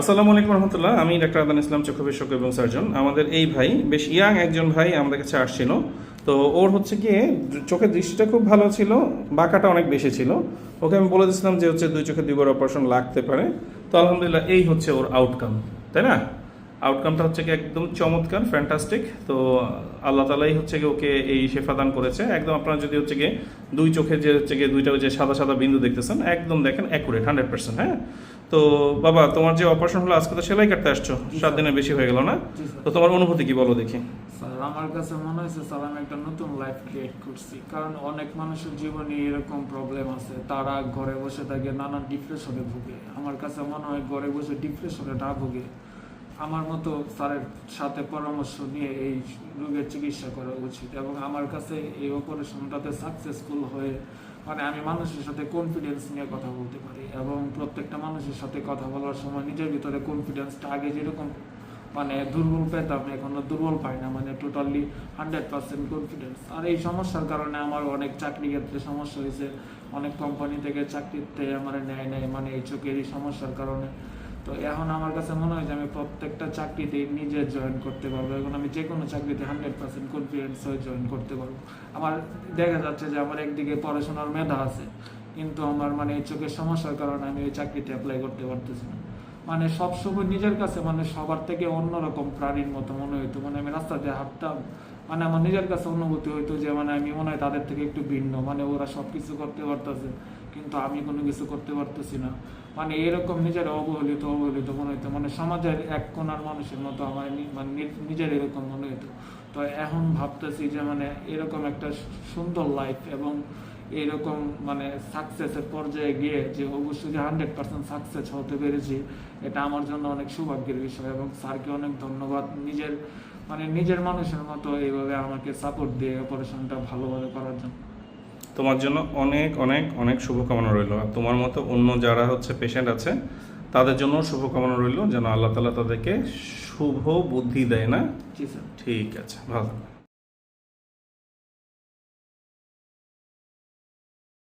আসসালামু আলাইকুম রহমতুল্লাহ, আমি ডাক্তার আদান ইসলাম চক্ষু বিশেষজ্ঞ এবং সার্জন। আমাদের এই ভাই, বেশ ইয়াং একজন ভাই আমাদের কাছে আসছিল। তো ওর হচ্ছে গিয়ে চোখের দৃষ্টিটা খুব ভালো ছিল, বাঁকাটা অনেক বেশি ছিল। ওকে আমি বলে দিয়েছিলাম যে হচ্ছে দুই চোখে দুইবার অপারেশন লাগতে পারে। তো আলহামদুলিল্লাহ, এই হচ্ছে ওর আউটকাম তাই না? আউটকামটা হচ্ছে কি একদম চমৎকার ফ্যান্টাস্টিক তো আল্লাহ তালাই হচ্ছে কি ওকে এই শেফা দান করেছে। একদম আপনারা যদি হচ্ছে গিয়ে দুই চোখে যে হচ্ছে গিয়ে দুইটা যে সাদা সাদা বিন্দু দেখতেছেন একদম দেখেন অ্যাকুরেট হান্ড্রেড পার্সেন্ট হ্যাঁ? তো বাবা তোমার যে অপারেশন হলো আজকে তো সেলাই কাটতে আসছো? সাত দিনের বেশি হয়ে গেল না? তো তোমার অনুভূতি কি বলো দেখি। স্যার আমার কাছে মনে হয়েছে স্যার আমি একটা নতুন লাইফ ক্রিয়েট করছি। কারণ অনেক মানুষের জীবনে এরকম প্রবলেম আছে। তারা ঘরে বসে থাকে নানান ডিপ্রেশনে ভুগে। আমার কাছে মনে হয় ঘরে বসে ডিপ্রেশনে না ভুগে। আমার মতো স্যারের সাথে পরামর্শ নিয়ে এই রোগের চিকিৎসা করা উচিত এবং আমার কাছে এই অপারেশনটাতে সাকসেসফুল হয়ে মানে আমি মানুষের সাথে কনফিডেন্স নিয়ে কথা বলতে পারি এবং প্রত্যেকটা মানুষের সাথে কথা বলার সময় নিজের ভিতরে কনফিডেন্সটা আগে যেরকম মানে দুর্বল পেতাম, এখনও দুর্বল পাই না মানে টোটালি হান্ড্রেড পার্সেন্ট কনফিডেন্স আর এই সমস্যার কারণে আমার অনেক চাকরি ক্ষেত্রে সমস্যা হয়েছে, অনেক কোম্পানি থেকে চাকরিতে আমার নেয় নেয় মানে এই চোখের এই সমস্যার কারণে। তো এখন আমার কাছে মনে হয় যে আমি প্রত্যেকটা চাকরিতে নিজে জয়েন করতে পারব। এখন আমি যে কোনো চাকরিতে হান্ড্রেড পার্সেন্ট কনফিডেন্স হয়ে জয়েন করতে পারব। আমার দেখা যাচ্ছে যে আমার একদিকে পড়াশোনার মেধা আছে, কিন্তু আমার মানে এই চোখের সমস্যার কারণে আমি ওই চাকরিতে অ্যাপ্লাই করতে পারতেছি না। মানে সবসময় নিজের কাছে মানে সবার থেকে অন্যরকম প্রাণীর মতো মনে হইতো। মানে আমি রাস্তা দিয়ে হাঁটতাম মানে আমার নিজের কাছে অনুভূতি হইতো যে মানে আমি মনে হয় তাদের থেকে একটু ভিন্ন মানে ওরা সব কিছু করতে পারতেছে, কিন্তু আমি কোনো কিছু করতে পারতেছি না। মানে এরকম নিজের অবহেলিত অবহেলিত মনে হইতো মানে সমাজের এক কোনার মানুষের মতো আমার মানে নিজের এরকম মনে হইতো। তো এখন ভাবতেছি যে মানে এরকম একটা সুন্দর লাইফ এবং এরকম মানে সাকসেসের পর্যায়ে গিয়ে যে অবশ্যই যে হান্ড্রেড পার্সেন্ট সাকসেস হতে পেরেছি, এটা আমার জন্য অনেক সৌভাগ্যের বিষয় এবং স্যারকে অনেক ধন্যবাদ। নিজের মানে নিজের মানুষের মতো এইভাবে আমাকে সাপোর্ট দিয়ে অপারেশনটা ভালোভাবে করার জন্য। তোমার জন্য অনেক অনেক অনেক শুভকামনা রইল। আর তোমার মতো অন্য যারা হচ্ছে পেশেন্ট আছে তাদের জন্য শুভকামনা রইল যেন আল্লাহ তালা তাদেরকে শুভ বুদ্ধি দেয় না? ঠিক আছে ভালো।